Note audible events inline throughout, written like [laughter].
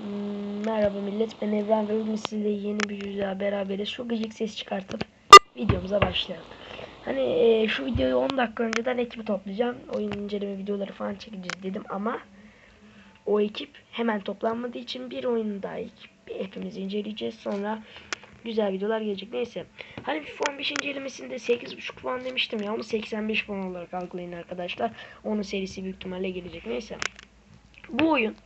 Hmm, Merhaba millet ben Evren ve bugün sizle yeni bir videoda beraberiz. Şu gıcık ses çıkartıp videomuza başlayalım. Hani e, şu videoyu 10 dakika önceden ekibi toplayacağım. Oyun inceleme videoları falan çekeceğiz dedim ama o ekip hemen toplanmadığı için bir oyunu daha ekip hepimiz inceleyeceğiz. Sonra güzel videolar gelecek. Neyse. Hani FIFA 15 incelemesinde 8.5 puan demiştim ya. Onu 85 puan olarak algılayın arkadaşlar. Onun serisi büyük ihtimalle gelecek. Neyse. Bu oyun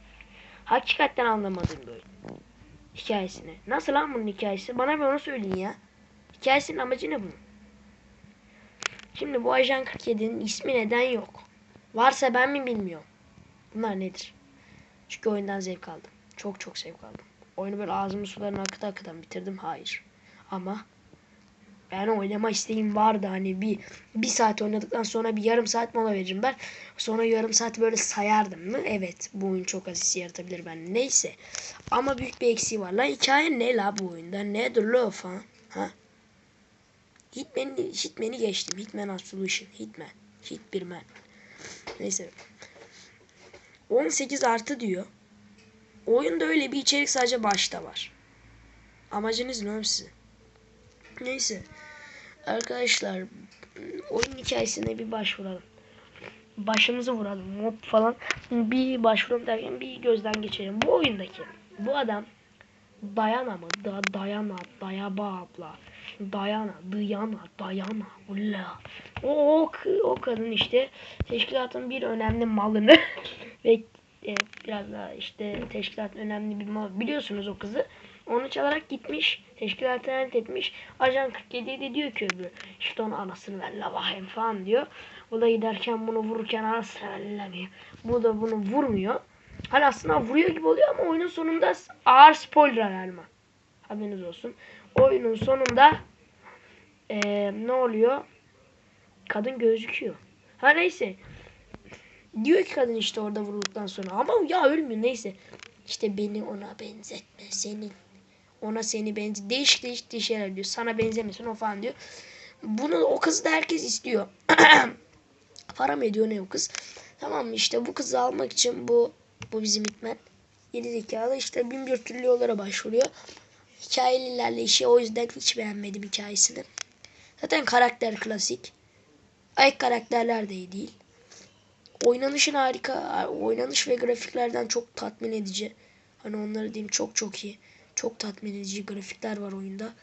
Hakikaten anlamadığım bir oyun. Hikayesini. Nasıl lan bunun hikayesi? Bana bir onu söyleyin ya. Hikayesinin amacı ne bunun? Şimdi bu Ajan 47'nin ismi neden yok? Varsa ben mi bilmiyorum. Bunlar nedir? Çünkü oyundan zevk aldım. Çok çok zevk aldım. Oyunu böyle ağzımın sularını akıta akıtan bitirdim. Hayır. Ama ben oynama isteğim vardı hani bir bir saat oynadıktan sonra bir yarım saat mola veririm ben. Sonra yarım saat böyle sayardım mı? Evet bu oyun çok asist yaratabilir ben. Neyse. Ama büyük bir eksiği var. Lan hikaye ne la bu oyunda? Nedir lo falan? Ha? Hitman'i Hitman'i geçtim. Hitman Absolution. Hitman. Hit bir man. Neyse. 18 artı diyor. Oyunda öyle bir içerik sadece başta var. Amacınız ne sizin? Neyse. Arkadaşlar oyun hikayesine bir başvuralım. Başımızı vuralım mob falan. Bir başvuralım derken bir gözden geçirelim. Bu oyundaki bu adam Dayana mı? Da, Dayana, Dayaba abla. Dayana, Dayana, Dayana. Ulla. O, o, o kadın işte teşkilatın bir önemli malını [laughs] ve e, biraz daha işte teşkilatın önemli bir mal biliyorsunuz o kızı. Onu çalarak gitmiş. Teşkilatı emanet etmiş. Ajan 47 de diyor ki öbürü. İşte onun anasını ver la falan diyor. O da giderken bunu vururken anasını ver la diyor. Bu da bunu vurmuyor. Hani aslında vuruyor gibi oluyor ama oyunun sonunda ağır spoiler verme. Haberiniz olsun. Oyunun sonunda eee, ne oluyor? Kadın gözüküyor. Ha neyse. Diyor ki kadın işte orada vurulduktan sonra. Ama ya ölmüyor neyse. İşte beni ona benzetme. Senin ona seni benze değişik değişik şeyler diyor. Sana benzemesin o falan diyor. Bunu o kız da herkes istiyor. [clears throat] Para mı ediyor ne o kız? Tamam işte bu kızı almak için bu bu bizim itmen. Yedi zekalı işte bin bir türlü yollara başvuruyor. Hikayeli ilerleyişi o yüzden hiç beğenmedim hikayesini. Zaten karakter klasik. Ay karakterler de iyi değil. Oynanışın harika. Oynanış ve grafiklerden çok tatmin edici. Hani onları diyeyim çok çok iyi. Çok tatmin edici grafikler var oyunda.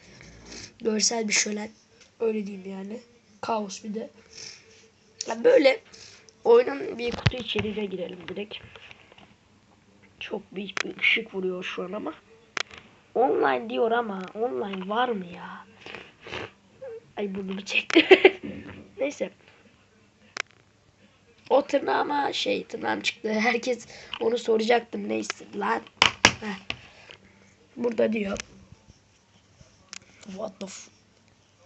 Görsel bir şölen. Öyle diyeyim yani. Kaos bir de. Ya böyle oyunun bir kutu içeriğine girelim direkt. Çok büyük bir ışık vuruyor şu an ama. Online diyor ama online var mı ya? Ay burnumu çekti. [laughs] Neyse. O tırnağıma şey tırnağım çıktı. [laughs] Herkes onu soracaktım. Neyse lan. Heh. Burada diyor. What the f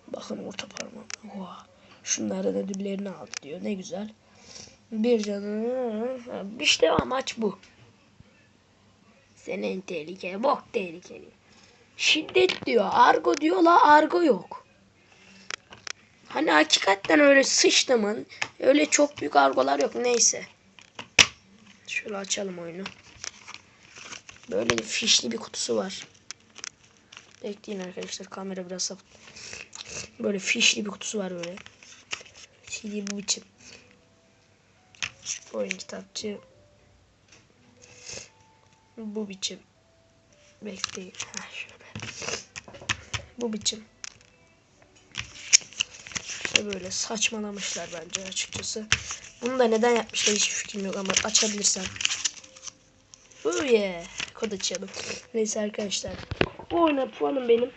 Bakın orta parmağım. Oha. Şunların ödüllerini aldı diyor. Ne güzel. Bir canı. İşte amaç bu. Senin tehlike. Bok tehlikeli. Şiddet diyor. Argo diyor la argo yok. Hani hakikaten öyle sıçtımın öyle çok büyük argolar yok. Neyse. Şöyle açalım oyunu. Böyle bir fişli bir kutusu var. Bekleyin arkadaşlar kamera biraz sap. Böyle fişli bir kutusu var böyle. CD bu biçim. Oyun kitapçı. Bu biçim. Bekleyin. Ha, şöyle. Bu biçim. Böyle saçmalamışlar bence açıkçası. Bunu da neden yapmışlar hiçbir fikrim yok ama açabilirsem. Oh yeah. Kod açalım. Neyse arkadaşlar. Bu oyuna puanım benim.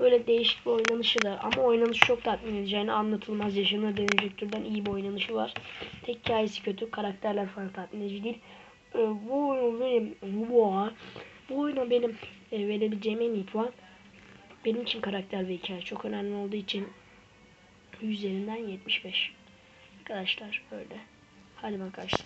Böyle değişik bir oynanışı da ama oynanışı çok tatmin edici. Yani anlatılmaz yaşına dönecek türden iyi bir oynanışı var. Tek hikayesi kötü. Karakterler falan tatmin edici değil. Ee, bu oyunu benim bu, bu oyuna benim e, verebileceğim en iyi puan benim için karakter ve hikaye çok önemli olduğu için üzerinden 75. Arkadaşlar böyle. Hadi arkadaşlar.